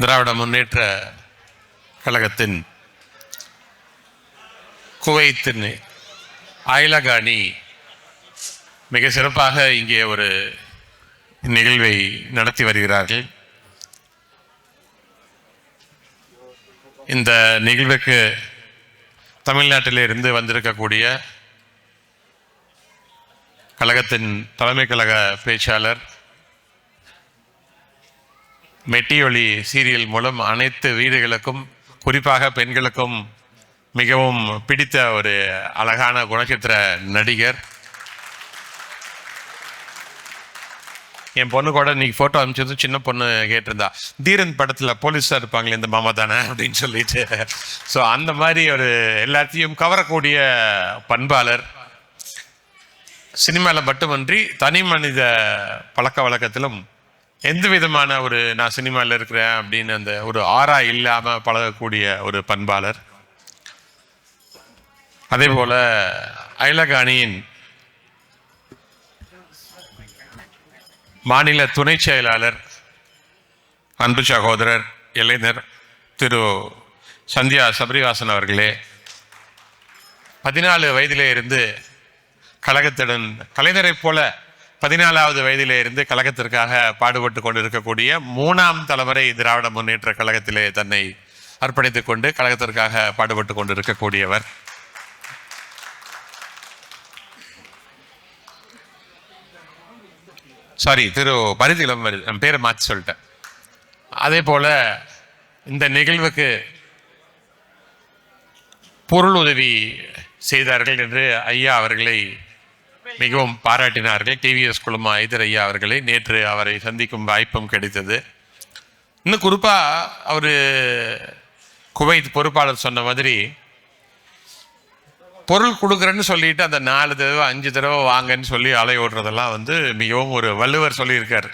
திராவிட முன்னேற்ற கழகத்தின் குவைத்தின் அயலக அணி மிக சிறப்பாக இங்கே ஒரு நிகழ்வை நடத்தி வருகிறார்கள். இந்த நிகழ்வுக்கு தமிழ்நாட்டிலிருந்து வந்திருக்கக்கூடிய கழகத்தின் தலைமை கழக பேச்சாளர் மெட்டியொலி சீரியல் மூலம் அனைத்து வீடுகளுக்கும் குறிப்பாக பெண்களுக்கும் மிகவும் பிடித்த ஒரு அழகான குணச்சித்திர நடிகர். என் பொண்ணு கூட இன்னைக்கு ஃபோட்டோ அனுப்பிச்சது சின்ன பொண்ணு கேட்டிருந்தா தீரன் படத்தில் போலீஸாக இருப்பாங்களே இந்த மாமா தானே? அப்படின்னு சொல்லிட்டு. ஸோ அந்த மாதிரி ஒரு எல்லாத்தையும் கவரக்கூடிய பண்பாளர். சினிமாவில் மட்டுமன்றி தனி மனித பழக்க வழக்கத்திலும் எந்த விதமான ஒரு நான் சினிமாவில் இருக்கிறேன் அப்படின்னு அந்த ஒரு ஆறா இல்லாமல் பழகக்கூடிய ஒரு பண்பாளர்? அதே போல அயலகாணியின் மாநில துணை செயலாளர் அன்பு சகோதரர் இளைஞர் திரு சந்தியா சபரிவாசன் அவர்களே பதினாலு வயதிலே இருந்து கழகத்துடன் கலைஞரைப் போல பதினாலாவது வயதிலே இருந்து கழகத்திற்காக பாடுபட்டு கொண்டிருக்கக்கூடிய மூணாம் தலைமுறை திராவிட முன்னேற்ற கழகத்திலே தன்னை அர்ப்பணித்துக் கொண்டு கழகத்திற்காக பாடுபட்டு கொண்டிருக்கக்கூடியவர். சாரி திரு பரிதிலம் வருது என் பேரை மாற்றி சொல்லிட்டேன். அதே போல இந்த நிகழ்வுக்கு பொருள் உதவி செய்தார்கள் என்று ஐயா அவர்களை மிகவும் பாராட்டினார்கள். டிவிஎஸ் குழுமா ஐதரையா அவர்களை. நேற்று அவரை சந்திக்கும் வாய்ப்பும் கிடைத்தது. இன்னும் குறிப்பாக அவர் குவைத் பொறுப்பாளர் சொன்ன மாதிரி பொருள் கொடுக்குறேன்னு சொல்லிட்டு அந்த நாலு தடவை அஞ்சு தடவை வாங்கன்னு சொல்லி அலை ஓடுறதெல்லாம் வந்து மிகவும் ஒரு வள்ளுவர் சொல்லியிருக்கார்.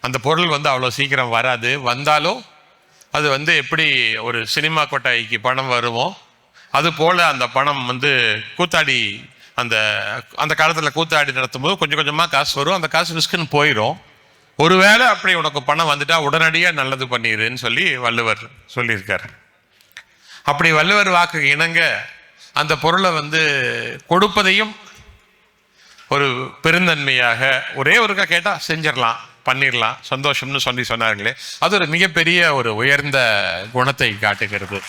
அந்த பொருள் வந்து அவ்வளோ சீக்கிரம் வராது. வந்தாலும் அது வந்து எப்படி ஒரு சினிமா கொட்டாய்க்கு பணம் வருமோ அது போல் அந்த பணம் வந்து கூத்தாடி அந்த அந்த காலத்தில் கூத்தாடி நடத்தும்போது கொஞ்சம் கொஞ்சமாக காசு வரும். அந்த காசு ரிஸ்க்குன்னு போயிடும் ஒருவேளை அப்படி உனக்கு பணம் வந்துட்டா உடனடியாக நல்லது பண்ணிடுன்னு சொல்லி வள்ளுவர் சொல்லியிருக்காரு. அப்படி வள்ளுவர் வாக்கு இணங்க அந்த பொருளை வந்து கொடுப்பதையும் ஒரு பெருந்தன்மையாக ஒரே ஒருக்கா கேட்டால் செஞ்சிடலாம் பண்ணிடலாம் சந்தோஷம்னு சொல்லி சொன்னார்களே அது ஒரு மிகப்பெரிய ஒரு உயர்ந்த குணத்தை காட்டுகிறது.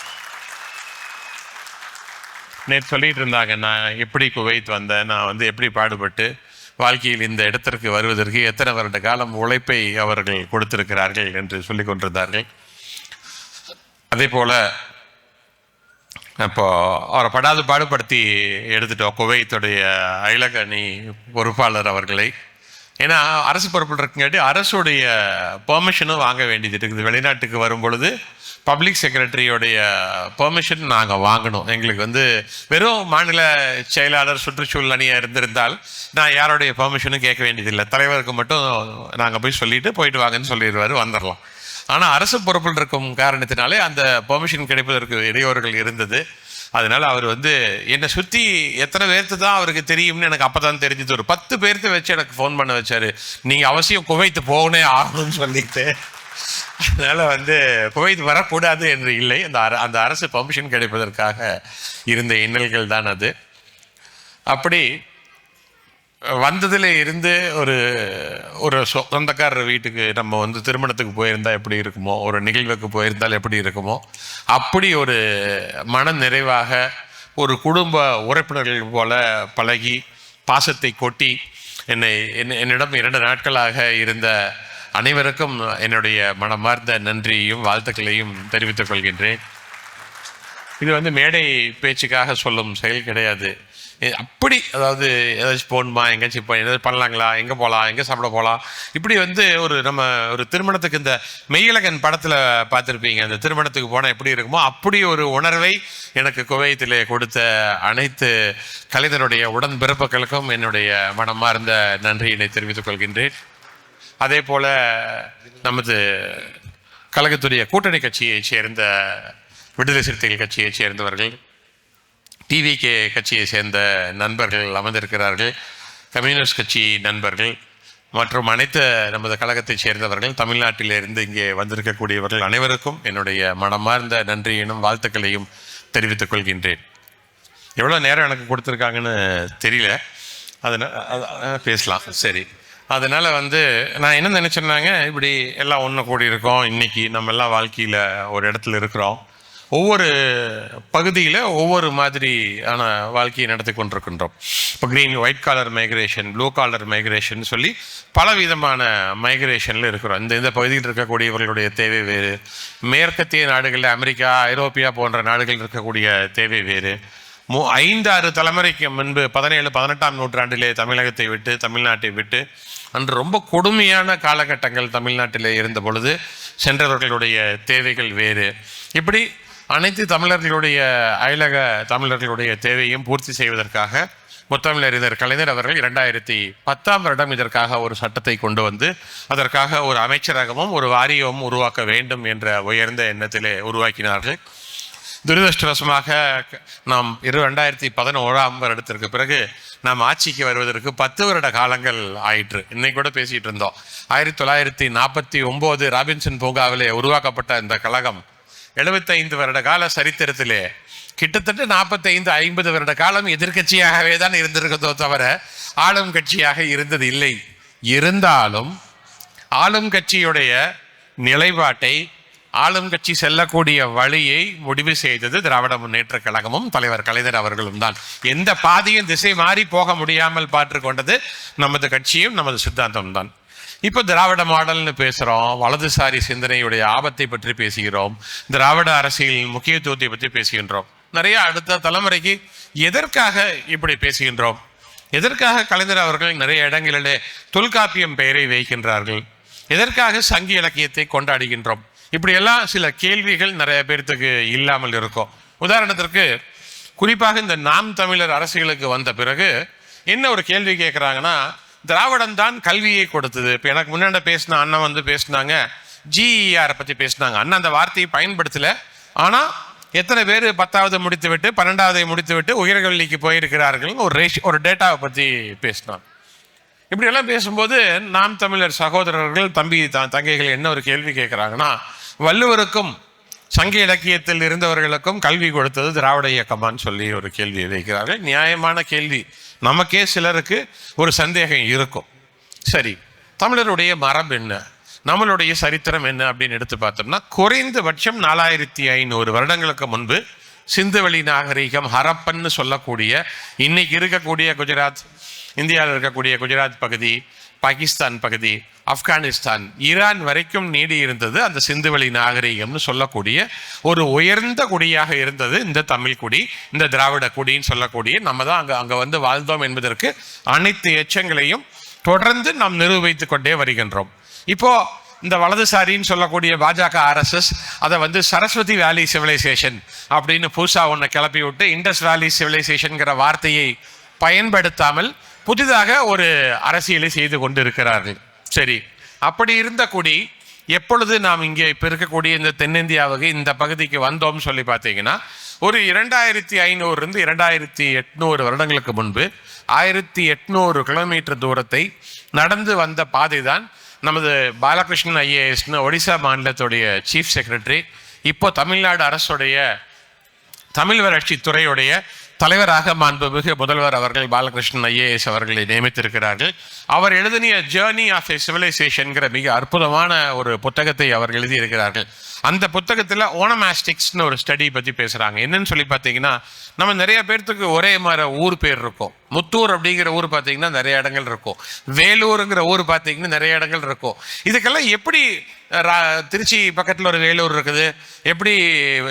நேற்று சொல்லிட்டு இருந்தாங்க நான் எப்படி குவைத் வந்தேன்? நான் வந்து எப்படி பாடுபட்டு வாழ்க்கையில் இந்த இடத்திற்கு வருவதற்கு எத்தனை வருட காலம் உழைப்பை அவர்கள் கொடுத்திருக்கிறார்கள்? என்று சொல்லி கொண்டிருந்தார்கள். அதே போல் இப்போ அவரை படாது பாடுபடுத்தி எடுத்துட்டோம். குவைத்துடைய அயலகணி பொறுப்பாளர் அவர்களை ஏன்னா அரசு பொறுப்பில் இருக்குங்காட்டி அரசுடைய பெர்மிஷனும் வாங்க வேண்டியது இருக்குது. வெளிநாட்டுக்கு வரும் பொழுது பப்ளிக் செக்ரட்டரியோடைய பெர்மிஷன் நாங்கள் வாங்கணும். எங்களுக்கு வந்து வெறும் மாநில செயலாளர் சுற்றுச்சூழல் அணியாக இருந்திருந்தால் நான் யாருடைய பெர்மிஷனும் கேட்க வேண்டியதில்லை. தலைவருக்கு மட்டும் நாங்கள் போய் சொல்லிட்டு போயிட்டு வாங்கன்னு சொல்லிடுவார் வந்துடலாம் ஆனால் அரசு பொறுப்பில் இருக்கும் காரணத்தினாலே அந்த பெர்மிஷன் கிடைப்பதற்கு இடையூறுகள் இருந்தது. அதனால அவர் வந்து என்னை சுற்றி எத்தனை பேர்த்து தான் அவருக்கு தெரியும்னு எனக்கு அப்போ தான் தெரிஞ்சது. ஒரு பத்து பேர்த்து வச்சு எனக்கு ஃபோன் பண்ண வச்சார். நீங்கள் அவசியம் குவைத்து போகணே ஆகணும்னு சொல்லிட்டு. அதனால் வந்து குவைத் வரக்கூடாது என்று இல்லை. அந்த அர அந்த அரசு பர்மிஷன் கிடைப்பதற்காக இருந்த இன்னல்கள் தான் அது. அப்படி வந்ததில் இருந்து ஒரு ஒரு சொ- சொந்தக்காரர் வீட்டுக்கு நம்ம வந்து திருமணத்துக்கு போயிருந்தா எப்படி இருக்குமோ ஒரு நிகழ்வுக்கு போயிருந்தால் எப்படி இருக்குமோ அப்படி ஒரு மன நிறைவாக ஒரு குடும்ப உறுப்பினர்கள் போல பழகி பாசத்தை கொட்டி என்னை என்னை- என்னிடம் இரண்டு நாட்களாக இருந்த அனைவருக்கும் என்னுடைய மனமார்ந்த நன்றியையும் வாழ்த்துக்களையும் தெரிவித்துக் கொள்கின்றேன். இது வந்து மேடை பேச்சுக்காக சொல்லும் செயல் கிடையாது. அப்படி அதாவது ஏதாச்சும் போகணுமா? எங்கேயாச்சும் இப்போ ஏதாச்சும் பண்ணலாங்களா? எங்கே போகலாம் எங்கே சாப்பிட போகலாம் இப்படி வந்து ஒரு நம்ம ஒரு திருமணத்துக்கு இந்த மெய்யழகன் படத்தில் பார்த்துருப்பீங்க. அந்த திருமணத்துக்கு போனால் எப்படி இருக்குமோ அப்படி ஒரு உணர்வை எனக்கு குவைத்திலே கொடுத்த அனைத்து கலைஞருடைய உடன்பிறப்புகளுக்கும் என்னுடைய மனமார்ந்த நன்றியினை தெரிவித்துக் கொள்கின்றேன். அதே போல் நமது கழகத்துடைய கூட்டணி கட்சியைச் சேர்ந்த விடுதலை சிறுத்தைகள் கட்சியைச் சேர்ந்தவர்கள் டிவிகே கட்சியை சேர்ந்த நண்பர்கள் அமர்ந்திருக்கிறார்கள். கம்யூனிஸ்ட் கட்சி நண்பர்கள் மற்றும் அனைத்து நமது கழகத்தைச் சேர்ந்தவர்கள் தமிழ்நாட்டிலிருந்து இங்கே வந்திருக்கக்கூடியவர்கள் அனைவருக்கும் என்னுடைய மனமார்ந்த நன்றியினும் வாழ்த்துக்களையும் தெரிவித்துக் கொள்கின்றேன். எவ்வளோ நேரம் எனக்கு கொடுத்துருக்காங்கன்னு தெரியல. அதனால் பேசலாம். சரி. அதனால் வந்து நான் என்ன நினச்சேன்னாங்க இப்படி எல்லாம் ஒன்று கூடி இருக்கோம் இன்னைக்கு நம்ம எல்லாம் வாழ்க்கையில் ஒரு இடத்துல இருக்கிறோம். ஒவ்வொரு பகுதியில் ஒவ்வொரு மாதிரியான வாழ்க்கையை நடத்தி கொண்டிருக்கின்றோம். இப்போ green white collar migration blue collar migration சொல்லி பல விதமான மைக்ரேஷனில் இருக்கிறோம். இந்த இந்த பகுதியில் இருக்கக்கூடியவர்களுடைய தேவை வேறு. மேற்கத்திய நாடுகளில் அமெரிக்கா ஐரோப்பியா போன்ற நாடுகளில் இருக்கக்கூடிய தேவை வேறு. மூ ஐந்தாறு தலைமுறைக்கு முன்பு பதினேழு பதினெட்டாம் நூற்றாண்டிலே தமிழகத்தை விட்டு தமிழ்நாட்டை விட்டு அன்று ரொம்ப கொடுமையான காலகட்டங்கள் தமிழ்நாட்டிலே இருந்த பொழுது சென்றவர்களுடைய தேவைகள் வேறு. இப்படி அனைத்து தமிழர்களுடைய அயலக தமிழர்களுடைய தேவையும் பூர்த்தி செய்வதற்காக முத்தமிழறிஞர் கலைஞர் அவர்கள் இரண்டாயிரத்தி பத்தாம் வருடம் இதற்காக ஒரு சட்டத்தை கொண்டு வந்து அதற்காக ஒரு அமைச்சரகமும் ஒரு வாரியமும் உருவாக்க வேண்டும் என்ற உயர்ந்த எண்ணத்திலே உருவாக்கினார்கள். துரதிருஷ்டவசமாக நாம் இரு ரெண்டாயிரத்தி பதினோராம் வருடத்திற்கு பிறகு நாம் ஆட்சிக்கு வருவதற்கு பத்து வருட காலங்கள் ஆயிற்று. இன்னைக்கு கூட பேசிட்டு இருந்தோம். ஆயிரத்தி தொள்ளாயிரத்தி நாற்பத்தி ஒன்பது ராபின்சன் பூங்காவிலே உருவாக்கப்பட்ட இந்த கழகம் எழுபத்தைந்து வருட கால சரித்திரத்திலே கிட்டத்தட்ட நாற்பத்தைந்து ஐம்பது வருட காலம் எதிர்க்கட்சியாகவே தான் இருந்திருக்கிறதோ தவிர ஆளும் கட்சியாக இருந்தது இல்லை. இருந்தாலும் ஆளும் கட்சியுடைய நிலைப்பாட்டை ஆளும் கட்சி செல்லக்கூடிய வழியை முடிவு செய்தது திராவிட முன்னேற்ற கழகமும் தலைவர் கலைஞர் அவர்களும் தான். எந்த பாதையும் திசை மாறி போக முடியாமல் பாற்று கொண்டது நமது கட்சியும் நமது சித்தாந்தம் தான். இப்போ திராவிட மாடல்னு பேசுகிறோம் வலதுசாரி சிந்தனையுடைய ஆபத்தை பற்றி பேசுகிறோம் திராவிட அரசியலின் முக்கியத்துவத்தை பற்றி பேசுகின்றோம். நிறைய அடுத்த தலைமுறைக்கு எதற்காக இப்படி பேசுகின்றோம்? எதற்காக கலைஞர் அவர்கள் நிறைய இடங்களிலே தொல்காப்பியம் பெயரை வைக்கின்றார்கள்? எதற்காக சங்கி இலக்கியத்தை கொண்டாடுகின்றோம்? இப்படியெல்லாம் சில கேள்விகள் நிறைய பேர்த்துக்கு இல்லாமல் இருக்கும். உதாரணத்திற்கு குறிப்பாக இந்த நாம் தமிழர் அரசியலுக்கு வந்த பிறகு என்ன ஒரு கேள்வி கேட்குறாங்கன்னா திராவிடம் தான் கல்வியை கொடுத்தது. இப்போ எனக்கு முன்னாடி பேசின அண்ணன் வந்து பேசினாங்க. ஜிஇஆரை பற்றி பேசினாங்க. அண்ணன் அந்த வார்த்தையை பயன்படுத்தலை. ஆனால் எத்தனை பேர் பத்தாவது முடித்துவிட்டு பன்னெண்டாவதை முடித்துவிட்டு உயர்கல்விக்கு போயிருக்கிறார்கள் ஒரு ரேஷ் ஒரு டேட்டாவை பற்றி பேசினான். இப்படியெல்லாம் பேசும்போது நாம் தமிழர் சகோதரர்கள் தம்பி தங்கைகள் என்ன ஒரு கேள்வி கேட்குறாங்கன்னா வள்ளுவருக்கும் சங்க இலக்கியத்தில் இருந்தவர்களுக்கும் கல்வி கொடுத்தது திராவிட இயக்கமான்னு சொல்லி ஒரு கேள்வி வைக்கிறார்கள் நியாயமான கேள்வி. நமக்கே சிலருக்கு ஒரு சந்தேகம் இருக்கும். சரி தமிழருடைய மரபு என்ன? நம்மளுடைய சரித்திரம் என்ன அப்படின்னு எடுத்து பார்த்தோம்னா குறைந்தபட்சம் நாலாயிரத்தி ஐநூறு வருடங்களுக்கு முன்பு சிந்துவெளி நாகரிகம் ஹரப்பன்னு சொல்லக்கூடிய இன்னைக்கு இருக்கக்கூடிய குஜராத் இந்தியாவில் இருக்கக்கூடிய குஜராத் பகுதி பாகிஸ்தான் பகுதி ஆப்கானிஸ்தான் ஈரான் வரைக்கும் நீடி இருந்தது அந்த சிந்துவெளி நாகரிகம்னு சொல்லக்கூடிய ஒரு உயர்ந்த குடியாக இருந்தது இந்த தமிழ் குடி இந்த திராவிட குடின்னு சொல்லக்கூடிய நம்ம தான் அங்கே அங்கே வந்து வாழ்ந்தோம் என்பதற்கு அனைத்து எச்சங்களையும் தொடர்ந்து நாம் நிரூபித்து கொண்டே வருகின்றோம். இப்போ இந்த வலதுசாரின்னு சொல்லக்கூடிய பாஜக ஆர்எஸ்எஸ் அதை வந்து சரஸ்வதி வேலி சிவிலைசேஷன் அப்படின்னு புதுசா ஒன்று கிளப்பி விட்டு இண்டஸ் வேலி சிவிலைசேஷனுங்கிற வார்த்தையை பயன்படுத்தாமல் புதிதாக ஒரு அரசியலை செய்து கொண்டு இருக்கிறார்கள் சரி அப்படி இருந்த குடி எப்பொழுது நாம் இங்கே இப்போ இருக்கக்கூடிய இந்த தென்னிந்தியாவுக்கு இந்த பகுதிக்கு வந்தோம்னு சொல்லி பார்த்தீங்கன்னா ஒரு இரண்டாயிரத்தி ஐநூறுலேருந்து இரண்டாயிரத்தி எட்நூறு வருடங்களுக்கு முன்பு ஆயிரத்தி எட்நூறு கிலோமீட்டர் தூரத்தை நடந்து வந்த பாதை தான் நமது பாலகிருஷ்ணன் ஐஏஎஸ்னு ஒடிசா மாநிலத்துடைய சீஃப் செக்ரட்டரி இப்போ தமிழ்நாடு அரசுடைய தமிழ் வளர்ச்சி துறையுடைய தலைவராக மாண்புமிகு முதல்வர் அவர்கள் பாலகிருஷ்ணன் ஐஏஎஸ் அவர்களை நியமித்திருக்கிறார்கள். அவர் எழுதிய ஜேர்னி ஆஃப் எ சிவிலைசேஷன்கிற மிக அற்புதமான ஒரு புத்தகத்தை அவர் எழுதியிருக்கிறார்கள். அந்த புத்தகத்தில் ஓனமாஸ்டிக்ஸ்னு ஒரு ஸ்டடி பற்றி பேசுகிறாங்க என்னன்னு சொல்லி பார்த்தீங்கன்னா நம்ம நிறைய பேர்த்துக்கு ஒரே மாதிரி ஊர் பேர் இருக்கும். முத்தூர் அப்படிங்கிற ஊர் பார்த்தீங்கன்னா நிறைய இடங்கள் இருக்கும். வேலூருங்கிற ஊர் பார்த்தீங்கன்னா நிறைய இடங்கள் இருக்கும். இதுக்கெல்லாம் எப்படி ரா- திருச்சி பக்கத்தில் ஒரு வேலூர் இருக்குது? எப்படி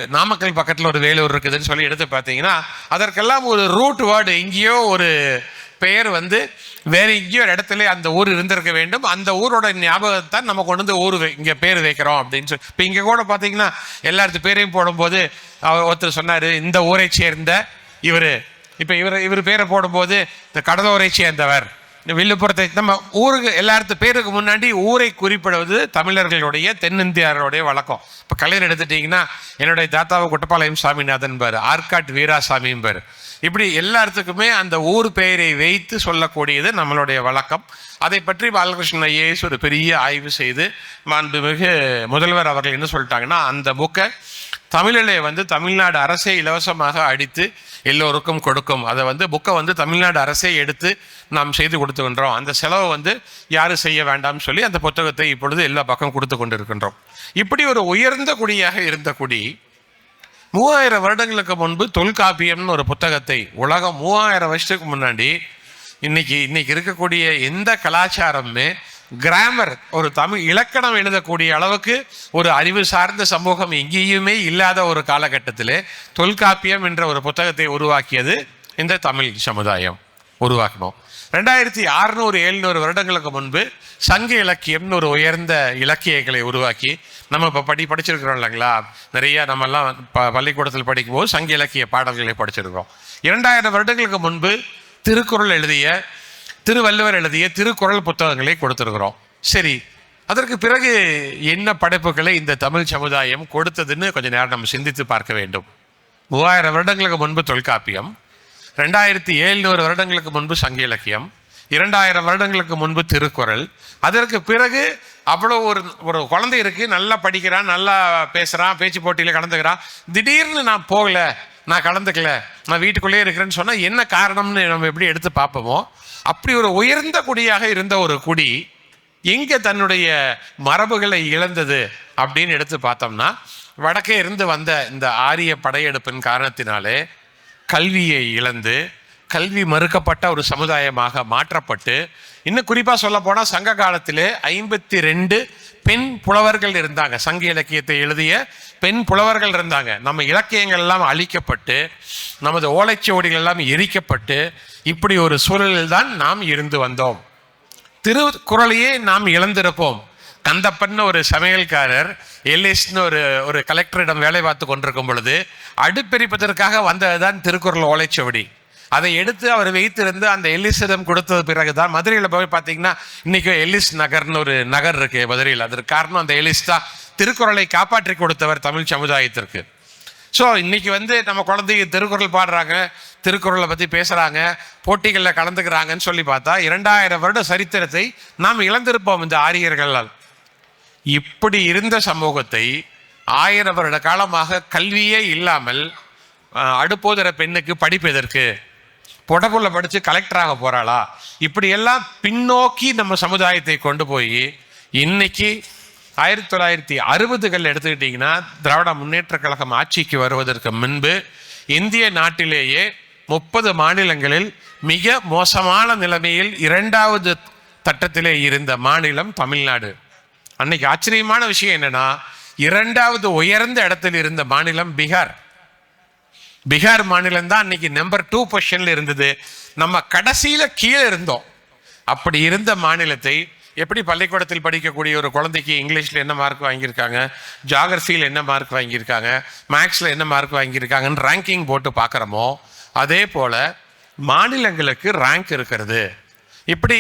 நாமக்கல் பக்கத்தில் ஒரு வேலூர் இருக்குதுன்னு சொல்லி எடுத்து பார்த்தீங்கன்னா அதற்கெல்லாம் ஒரு ரூட் வேர்டு எங்கேயோ ஒரு பெயர் வந்து வேற எங்கேயோ ஒரு இடத்துல அந்த ஊர் இருந்திருக்க வேண்டும். அந்த ஊரோட ஞாபகத்தான் நம்ம கொண்டு வந்து ஊர் வை- இங்க பேர் வைக்கிறோம் அப்படின்னு சொல்லி இப்போ இங்க கூட பார்த்தீங்கன்னா எல்லாத்து பேரையும் போடும்போது அவர் ஒருத்தர் சொன்னாரு இந்த ஊரை சேர்ந்த இவர். இப்போ இவர் இவர் பேரை போடும்போது இந்த கடலோரை சேர்ந்தவர். வில்லுப்புறத்தை நம்ம ஊருக்கு எல்லாத்து பேருக்கு முன்னாடி ஊரை குறிப்பிடுவது தமிழர்களுடைய தென்னிந்தியாருடைய வழக்கம். இப்போ கலைஞர் எடுத்துட்டீங்கன்னா என்னுடைய தாத்தாவை குட்டப்பாளையம் சாமிநாதன் பாரு ஆர்காட் வீராசாமியும் பாரு. இப்படி எல்லாத்துக்குமே அந்த ஊர் பெயரை வைத்து சொல்லக்கூடியது நம்மளுடைய வழக்கம். அதை பற்றி பாலகிருஷ்ணன் ஐஏஎஸ் ஒரு பெரிய ஆய்வு செய்து மாண்புமிகு முதல்வர் அவர்கள் என்ன சொல்லிட்டாங்கன்னா அந்த புக்கை தமிழிலே வந்து தமிழ்நாடு அரசே இலவசமாக அடித்து எல்லோருக்கும் கொடுக்கும். அதை வந்து புக்கை வந்து தமிழ்நாடு அரசே எடுத்து நாம் செய்து கொடுத்துக்கின்றோம் அந்த செலவை வந்து யாரும் செய்ய வேண்டாம்னு சொல்லி அந்த புத்தகத்தை இப்பொழுது எல்லா பக்கம் கொடுத்து கொண்டு இருக்கின்றோம் இப்படி ஒரு உயர்ந்த குடியாக இருந்த குடி மூவாயிரம் வருடங்களுக்கு முன்பு தொல்காப்பியம்னு ஒரு புத்தகத்தை உலகம் மூவாயிரம் வருஷத்துக்கு முன்னாடி இன்னைக்கு இன்னைக்கு இருக்கக்கூடிய எந்த கலாச்சாரமுமே கிராமர் ஒரு தமிழ் இலக்கணம் எழுதக்கூடிய அளவுக்கு ஒரு அறிவு சார்ந்த சமூகம் எங்கேயுமே இல்லாத ஒரு காலகட்டத்தில் தொல்காப்பியம் என்ற ஒரு புத்தகத்தை உருவாக்கியது இந்த தமிழ் சமுதாயம் உருவாக்கணும். ரெண்டாயிரத்தி அறுநூறு எழுநூறு வருடங்களுக்கு முன்பு சங்க இலக்கியம்னு ஒரு உயர்ந்த இலக்கியங்களை உருவாக்கி நம்ம இப்போ படி படிச்சிருக்கிறோம் இல்லைங்களா? நிறைய நம்மெல்லாம் ப பள்ளிக்கூடத்தில் படிக்கும்போது சங்க இலக்கிய பாடல்களை படிச்சிருக்கிறோம். இரண்டாயிரம் வருடங்களுக்கு முன்பு திருக்குறள் எழுதிய திருவள்ளுவர் எழுதிய திருக்குறள் புத்தகங்களை கொடுத்துருக்குறோம். சரி அதற்கு பிறகு என்ன படைப்புகளை இந்த தமிழ் சமுதாயம் கொடுத்ததுன்னு கொஞ்சம் நேரம் நம்ம சிந்தித்து பார்க்க வேண்டும். மூவாயிரம் வருடங்களுக்கு முன்பு தொல்காப்பியம் ரெண்டாயிரத்தி எழுநூறு வருடங்களுக்கு முன்பு சங்க இலக்கியம் இரண்டாயிரம் வருடங்களுக்கு முன்பு திருக்குறள். அதற்கு பிறகு அவ்வளோ ஒரு ஒரு குழந்தை இருக்கு. நல்லா படிக்கிறான் நல்லா பேசுகிறான் பேச்சு போட்டியில் கலந்துக்கிறான். திடீர்னு நான் போகல நான் கலந்துக்கல நான் வீட்டுக்குள்ளேயே இருக்கிறேன்னு சொன்னால் என்ன காரணம்னு நம்ம எப்படி எடுத்து பார்ப்போமோ அப்படி ஒரு உயர்ந்த குடியாக இருந்த ஒரு குடி எங்கே தன்னுடைய மரபுகளை இழந்தது அப்படின்னு எடுத்து பார்த்தோம்னா வடக்கே இருந்து வந்த இந்த ஆரிய படையெடுப்பின் காரணத்தினாலே கல்வியை இழந்து கல்வி மறுக்கப்பட்ட ஒரு சமுதாயமாக மாற்றப்பட்டு இன்னும் குறிப்பாக சொல்ல போனால் சங்க காலத்திலே ஐம்பத்தி ரெண்டு பெண் புலவர்கள் இருந்தாங்க. சங்க இலக்கியத்தை எழுதிய பெண் புலவர்கள் இருந்தாங்க. நம்ம இலக்கியங்கள் எல்லாம் அழிக்கப்பட்டு நமது ஓலைச்சுவடிகள் எல்லாம் எரிக்கப்பட்டு இப்படி ஒரு சூழலில் தான் நாம் இருந்து வந்தோம். திருக்குறளையே நாம் இழந்திருப்போம். கந்தப்பன் ஒரு சமையல்காரர் எல்எஸ்னு ஒரு ஒரு கலெக்டரிடம் வேலை பார்த்து கொண்டிருக்கும் பொழுது அடுப்பெரிப்பதற்காக வந்ததுதான் திருக்குறள் ஓலைச்சுவடி. அதை எடுத்து அவர் வைத்திருந்து அந்த எல்லிஸிடம் கொடுத்தது பிறகு தான் மதுரையில் போய் பார்த்தீங்கன்னா இன்னைக்கு எல்லிஸ் நகர்னு ஒரு நகர் இருக்கு மதுரையில். அதற்கு காரணம் அந்த எல்லிஸ் தான் திருக்குறளை காப்பாற்றி கொடுத்தவர் தமிழ் சமுதாயத்திற்கு. ஸோ இன்னைக்கு வந்து நம்ம குழந்தைங்க திருக்குறள் பாடுறாங்க திருக்குறளை பற்றி பேசுகிறாங்க போட்டிகளில் கலந்துக்கிறாங்கன்னு சொல்லி பார்த்தா இரண்டாயிரம் வருட சரித்திரத்தை நாம் இழந்திருப்போம் இந்த ஆரியர்களால். இப்படி இருந்த சமூகத்தை ஆயிரம் வருட காலமாக கல்வியே இல்லாமல் அடுப்போதர அடுப்போதுற பெண்ணுக்கு படிப்பதற்கு புடப்புல படித்து கலெக்டராக போகிறாளா இப்படியெல்லாம் பின்னோக்கி நம்ம சமுதாயத்தை கொண்டு போய் இன்னைக்கு ஆயிரத்தி தொள்ளாயிரத்தி அறுபதுகள் எடுத்துக்கிட்டிங்கன்னா திராவிட முன்னேற்ற கழகம் ஆட்சிக்கு வருவதற்கு முன்பு இந்திய நாட்டிலேயே முப்பது மாநிலங்களில் மிக மோசமான நிலைமையில் இரண்டாவது தட்டத்திலே இருந்த மாநிலம் தமிழ்நாடு. அன்னைக்கு ஆச்சரியமான விஷயம் என்னன்னா இரண்டாவது உயர்ந்த இடத்தில் இருந்த மாநிலம் பீகார். பீகார் மாநிலம் தான் அன்னைக்கு நம்பர் டூ பொசிஷனில் இருந்தது. நம்ம கடைசியில் கீழே இருந்தோம். அப்படி இருந்த மாநிலத்தை எப்படி பள்ளிக்கூடத்தில் படிக்கக்கூடிய ஒரு குழந்தைக்கு இங்கிலீஷில் என்ன மார்க் வாங்கியிருக்காங்க? ஜாகிரஃபியில் என்ன மார்க் வாங்கியிருக்காங்க? மேக்ஸில் என்ன மார்க் வாங்கியிருக்காங்கன்னு ரேங்கிங் போட்டு பார்க்குறோமோ அதே போல் மாநிலங்களுக்கு ரேங்க் இருக்கிறது. இப்படி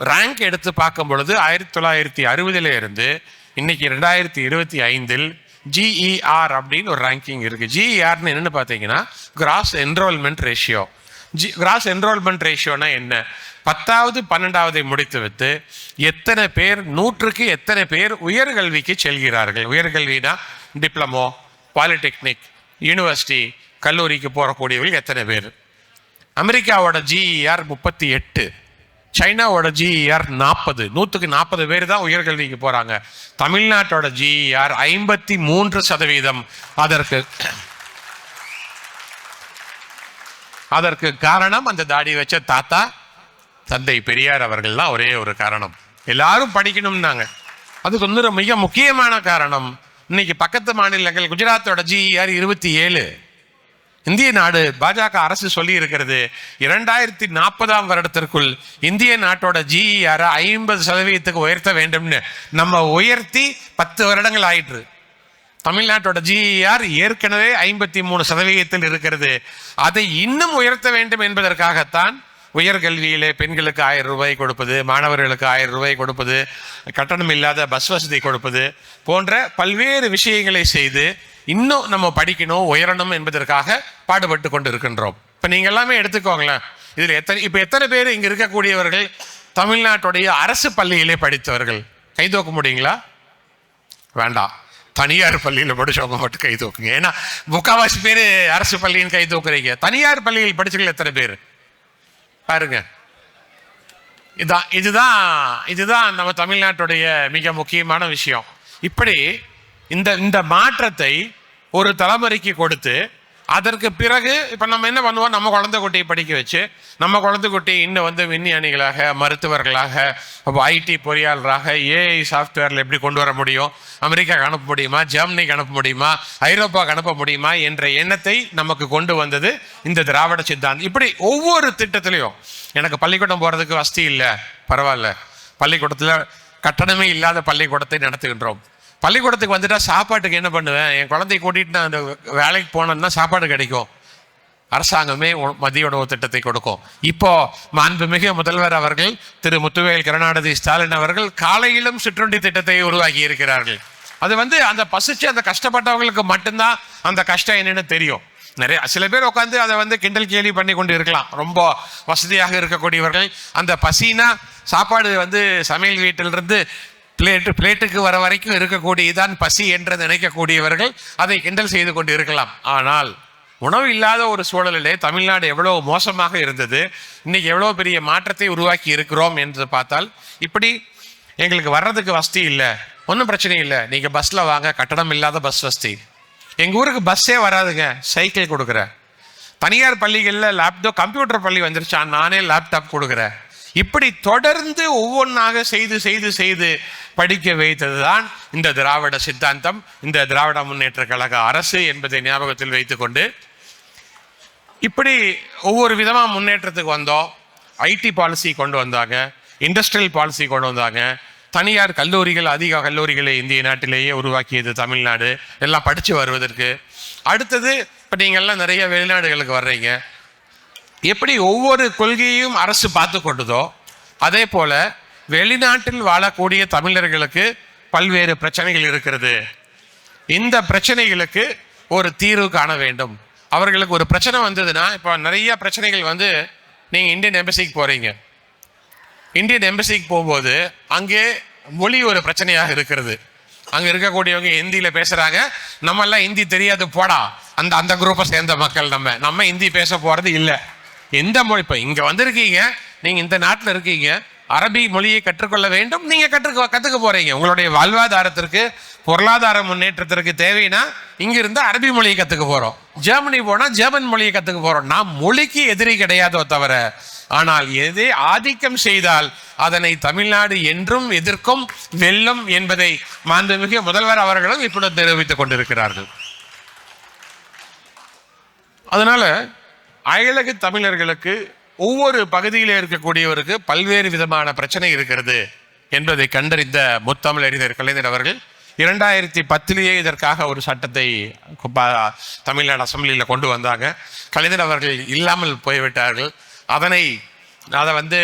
ரேங்க் எடுத்து பார்க்கும் பொழுது ஆயிரத்தி தொள்ளாயிரத்தி அறுபதுல இருந்து இன்னைக்கு ரெண்டாயிரத்தி இருபத்தி ஐந்தில் ஜிஇஆர் அப்படின்னு ஒரு ரேங்கிங் இருக்குது ஜிஇஆர்னு என்னென்னு பார்த்தீங்கன்னா gross enrolment ratio G gross enrolment ரேஷியோனா என்ன? பத்தாவது பன்னெண்டாவதை முடித்து வைத்து எத்தனை பேர் நூற்றுக்கு எத்தனை பேர் உயர்கல்விக்கு செல்கிறார்கள்? உயர்கல்வினா டிப்ளமோ பாலிடெக்னிக் யூனிவர்சிட்டி கல்லூரிக்கு போகக்கூடியவர்கள் எத்தனை பேர்? அமெரிக்காவோட ஜிஇஆர் முப்பத்தி எட்டு. சைனாவோட ஜிஇஆர் நாற்பது நூற்றுக்கு நாற்பது பேர் தான் உயர்கல்விக்கு போகிறாங்க தமிழ்நாட்டோட ஜிஇஆர் ஐம்பத்தி மூன்று சதவீதம் அதற்கு அதற்கு காரணம் அந்த தாடி வச்ச தாத்தா தந்தை பெரியார் அவர்கள் தான் ஒரே ஒரு காரணம். எல்லாரும் படிக்கணும்னாங்க. அதுக்கு வந்து மிக முக்கியமான காரணம். இன்னைக்கு பக்கத்து மாநிலங்கள் குஜராத்தோட ஜிஇஆர் இருபத்தி ஏழு. இந்திய நாடு பாஜக அரசு சொல்லி இருக்கிறது இரண்டாயிரத்தி நாற்பதாம் வருடத்திற்குள் இந்திய நாட்டோட ஜிஇஆர் ஐம்பது சதவீதத்துக்கு உயர்த்த வேண்டும்னு நம்ம உயர்த்தி பத்து வருடங்கள் ஆயிற்று. தமிழ்நாட்டோட ஜிஇஆர் ஏற்கனவே ஐம்பத்தி மூணு சதவீதத்தில் இருக்கிறது. அதை இன்னும் உயர்த்த வேண்டும் என்பதற்காகத்தான் உயர்கல்வியிலே பெண்களுக்கு ஆயிரம் ரூபாய் கொடுப்பது மாணவர்களுக்கு ஆயிரம் ரூபாய் கொடுப்பது கட்டணம் இல்லாத பஸ் வசதி கொடுப்பது போன்ற பல்வேறு விஷயங்களை செய்து இன்னும் நம்ம படிக்கணும் உயரணும் என்பதற்காக பாடுபட்டு கொண்டு இருக்கின்றோம் இப்போ நீங்கள் எல்லாமே எடுத்துக்கோங்களேன். இதில் எத்தனை இப்போ எத்தனை பேர் இங்கே இருக்கக்கூடியவர்கள் தமிழ்நாட்டுடைய அரசு பள்ளியிலே படித்தவர்கள்? கை தூக்க முடியுங்களா? வேண்டாம். தனியார் பள்ளியில் படிச்சவங்க மட்டும் கை தூக்குங்க. ஏன்னா முக்காவாசி பேர் அரசு பள்ளியின் கை தூக்குறீங்க. தனியார் பள்ளியில் படிச்சவங்க எத்தனை பேர்? பாருங்க. இதான் இதுதான் இதுதான் நம்ம தமிழ்நாட்டுடைய மிக முக்கியமான விஷயம். இப்படி இந்த இந்த மாற்றத்தை ஒரு தலைமுறைக்கு கொடுத்து அதற்கு பிறகு இப்போ நம்ம என்ன பண்ணுவோம்? நம்ம குழந்தை குட்டியை படிக்க வச்சு நம்ம குழந்தை குட்டி இன்னும் வந்து விஞ்ஞானிகளாக மருத்துவர்களாக ஐடி பொறியாளராக ஏஐ சாஃப்ட்வேரில் எப்படி கொண்டு வர முடியும்? அமெரிக்காவுக்கு அனுப்ப முடியுமா? ஜெர்மனிக்கு அனுப்ப முடியுமா? ஐரோப்பாவுக்கு அனுப்ப முடியுமா? என்ற எண்ணத்தை நமக்கு கொண்டு வந்தது இந்த திராவிட சித்தாந்தம். இப்படி ஒவ்வொரு திட்டத்திலையும் எனக்கு பள்ளிக்கூடம் போகிறதுக்கு வசதி இல்லை பரவாயில்ல. பள்ளிக்கூடத்தில் கட்டணமே இல்லாத பள்ளிக்கூடத்தை நடத்துகின்றோம். பள்ளிக்கூடத்துக்கு வந்துட்டா சாப்பாட்டுக்கு என்ன பண்ணுவேன்? என் குழந்தைய கூட்டிட்டு நான் அந்த வேலைக்கு போனேன்னா சாப்பாடு கிடைக்கும். அரசாங்கமே மதிய உணவு திட்டத்தை கொடுக்கும். இப்போ மாண்புமிகு முதல்வர் அவர்கள் திரு முத்துவேல் கருணாநிதி ஸ்டாலின் அவர்கள் காலையிலும் சிற்றுண்டி திட்டத்தை உருவாக்கி இருக்கிறார்கள். அது வந்து அந்த பசிச்சு அந்த கஷ்டப்பட்டவங்களுக்கு மட்டும்தான் அந்த கஷ்டம் என்னன்னு தெரியும். நிறைய சில பேர் உட்காந்து அதை வந்து கிண்டல் கேலி பண்ணி கொண்டு இருக்கலாம். ரொம்ப வசதியாக இருக்கக்கூடியவர்கள். அந்த பசினா சாப்பாடு வந்து சமையல் வீட்டிலிருந்து பிளேட்டு பிளேட்டுக்கு வர வரைக்கும் இருக்கக்கூடியதான் பசி என்று நினைக்கக்கூடியவர்கள் அதை கிண்டல் செய்து கொண்டு இருக்கலாம் ஆனால் உணவு இல்லாத ஒரு சூழலிலே தமிழ்நாடு எவ்வளோ மோசமாக இருந்தது இன்னைக்கு எவ்வளோ பெரிய மாற்றத்தை உருவாக்கி இருக்கிறோம் என்று பார்த்தால் இப்படி எங்களுக்கு வர்றதுக்கு வசதி இல்லை. ஒன்றும் பிரச்சனை இல்லை. நீங்கள் பஸ்ஸில் வாங்க கட்டணம் இல்லாத பஸ் வசதி. எங்கள் ஊருக்கு பஸ்ஸே வராதுங்க. சைக்கிள் கொடுக்குறேன் தனியார் பள்ளிகளில் லேப்டாப் கம்ப்யூட்டர் பள்ளி வந்துருச்சான் நானே லேப்டாப் கொடுக்குறேன். இப்படி தொடர்ந்து ஒவ்வொன்றாக செய்து செய்து செய்து படிக்க வைத்தது தான் இந்த திராவிட சித்தாந்தம் இந்த திராவிட முன்னேற்ற கழக அரசு என்பதை ஞாபகத்தில் வைத்துக்கொண்டு இப்படி ஒவ்வொரு விதமாக முன்னேற்றத்துக்கு வந்தோம். ஐடி பாலிசி கொண்டு வந்தாங்க இண்டஸ்ட்ரியல் பாலிசி கொண்டு வந்தாங்க. தனியார் கல்லூரிகள் அதிக கல்லூரிகளை இந்திய நாட்டிலேயே உருவாக்கியது தமிழ்நாடு. எல்லாம் படித்து வருவதற்கு. அடுத்தது இப்போ நீங்கள்லாம் நிறைய வெளிநாடுகளுக்கு வர்றீங்க. எப்படி ஒவ்வொரு கொள்கையையும் அரசு பார்த்து கொண்டதோ அதே போல வெளிநாட்டில் வாழக்கூடிய தமிழர்களுக்கு பல்வேறு பிரச்சனைகள் இருக்கிறது. இந்த பிரச்சனைகளுக்கு ஒரு தீர்வு காண வேண்டும். அவர்களுக்கு ஒரு பிரச்சனை வந்ததுன்னா இப்போ நிறைய பிரச்சனைகள் வந்து நீங்கள் இந்தியன் எம்பசிக்கு போகிறீங்க இந்தியன் எம்பசிக்கு போகும்போது அங்கே மொழி ஒரு பிரச்சனையாக இருக்கிறது. அங்கே இருக்கக்கூடியவங்க ஹிந்தியில் பேசுகிறாங்க நம்மெல்லாம் ஹிந்தி தெரியாது போடா. அந்த அந்த குரூப்பை சேர்ந்த மக்கள் நம்ம. நம்ம ஹிந்தி பேச போகிறது இல்லை. எந்த மொழி இப்போ இங்கே வந்திருக்கீங்க நீங்கள் இந்த நாட்டில் இருக்கீங்க அரபி மொழியை கற்றுக்கொள்ள வேண்டும் நீங்கள் கற்றுக்க கற்றுக்க போகிறீங்க உங்களுடைய வாழ்வாதாரத்திற்கு பொருளாதார முன்னேற்றத்திற்கு தேவைன்னா இங்கிருந்து அரபி மொழியை கற்றுக்க போகிறோம் ஜெர்மனி போனால் ஜெர்மன் மொழியை கற்றுக்க போகிறோம் நாம் மொழிக்கு எதிரி கிடையாதோ தவிர ஆனால் எதை ஆதிக்கம் செய்தால் அதனை தமிழ்நாடு என்றும் எதிர்க்கும் வெல்லும் என்பதை மாண்புமிகு முதல்வர் அவர்களும் இப்பொழுது நிரூபித்துக் கொண்டிருக்கிறார்கள். அதனால அயலக தமிழர்களுக்கு ஒவ்வொரு பகுதியில் இருக்கக்கூடியவருக்கு பல்வேறு விதமான பிரச்சனை இருக்கிறது என்பதை கண்டறிந்த முத்தமிழறிஞர் கலைஞர் அவர்கள் இரண்டாயிரத்தி பத்திலேயே இதற்காக ஒரு சட்டத்தை ப- தமிழ்நாடு அசெம்பிளியில் கொண்டு வந்தாங்க. கலைஞர் அவர்கள் இல்லாமல் போய்விட்டார்கள். அதனை அதை வந்து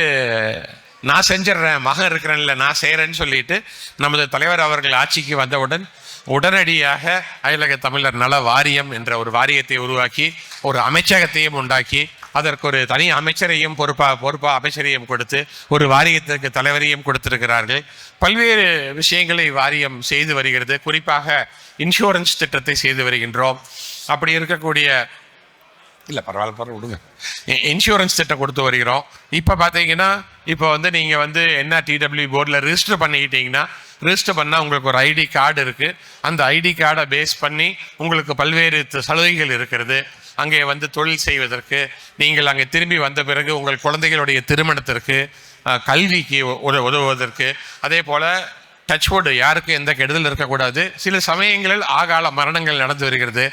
நான் செஞ்சிடுறேன் மகன் இருக்கிறேன்ல நான் செய்கிறேன்னு சொல்லிட்டு நமது தலைவர் அவர்கள் ஆட்சிக்கு வந்தவுடன் உடனடியாக அயலக தமிழர் நல வாரியம் என்ற ஒரு வாரியத்தை உருவாக்கி ஒரு அமைச்சகத்தையும் உண்டாக்கி அதற்கு ஒரு தனி அமைச்சரையும் பொறுப்பாக பொறுப்பாக அமைச்சரையும் கொடுத்து ஒரு வாரியத்திற்கு தலைவரையும் கொடுத்திருக்கிறார்கள். பல்வேறு விஷயங்களை வாரியம் செய்து வருகிறது. குறிப்பாக இன்சூரன்ஸ் திட்டத்தை செய்து வருகின்றோம். அப்படி இருக்கக்கூடிய இல்லை பரவாயில்ல பரவாயில்ல விடுங்க. இன்சூரன்ஸ் திட்டம் கொடுத்து வருகிறோம். இப்போ பார்த்தீங்கன்னா இப்போ வந்து நீங்கள் வந்து என்ன டிடபிள்யூ போர்டில் ரிஜிஸ்டர் பண்ணிக்கிட்டீங்கன்னா ரிஜிஸ்டர் பண்ணால் உங்களுக்கு ஒரு ஐடி கார்டு இருக்குது அந்த ஐடி கார்டை பேஸ் பண்ணி உங்களுக்கு பல்வேறு சலுகைகள் இருக்கிறது. அங்கே வந்து தொழில் செய்வதற்கு நீங்கள் அங்கே திரும்பி வந்த பிறகு உங்கள் குழந்தைகளுடைய திருமணத்திற்கு கல்விக்கு உத- உதவுவதற்கு அதே போல் டச்வுட் யாருக்கும் எந்த கெடுதல் இருக்கக்கூடாது. சில சமயங்களில் ஆகால மரணங்கள் நடந்து வருகிறது.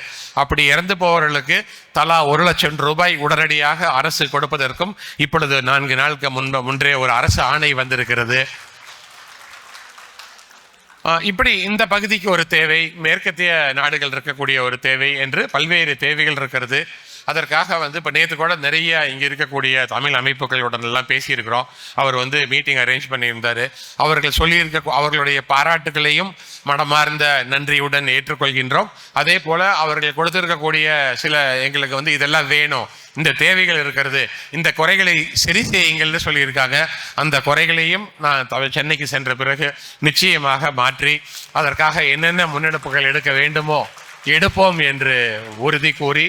அப்படி இறந்து போவர்களுக்கு தலா ஒரு லட்சம் ரூபாய் உடனடியாக அரசு கொடுப்பதற்கும் இப்பொழுது நான்கு நாளுக்கு முன்பு முன்றே ஒரு அரசு ஆணை வந்திருக்கிறது. இப்படி இந்த பகுதிக்கு ஒரு தேவை மேற்கத்திய நாடுகள் இருக்கக்கூடிய ஒரு தேவை என்று பல்வேறு தேவைகள் இருக்கிறது. அதற்காக வந்து இப்போ நேற்று கூட நிறைய இங்கே இருக்கக்கூடிய தமிழ் அமைப்புகளுடன் எல்லாம் பேசியிருக்கிறோம். அவர் வந்து மீட்டிங் அரேஞ்ச் பண்ணியிருந்தார். அவர்கள் சொல்லியிருக்க அவர்களுடைய பாராட்டுகளையும் மனமார்ந்த நன்றியுடன் ஏற்றுக்கொள்கின்றோம். அதே போல் அவர்கள் கொடுத்திருக்கக்கூடிய சில எங்களுக்கு வந்து இதெல்லாம் வேணும். இந்த தேவைகள் இருக்கிறது இந்த குறைகளை சரி செய்யுங்கள்னு சொல்லியிருக்காங்க. அந்த குறைகளையும் நான் சென்னைக்கு சென்ற பிறகு நிச்சயமாக மாற்றி அதற்காக என்னென்ன முன்னெடுப்புகள் எடுக்க வேண்டுமோ எடுப்போம் என்று உறுதி கூறி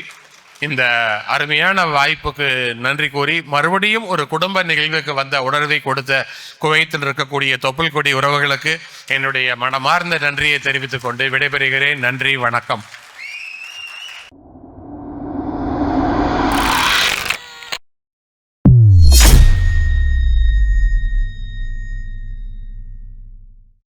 இந்த அருமையான வாய்ப்புக்கு நன்றி கூறி மறுபடியும் ஒரு குடும்ப நிகழ்வுக்கு வந்த உணர்வை கொடுத்த குவைத்தில் இருக்கக்கூடிய தொப்புள் கொடி உறவுகளுக்கு என்னுடைய மனமார்ந்த நன்றியை தெரிவித்துக் கொண்டு விடைபெறுகிறேன். நன்றி வணக்கம்.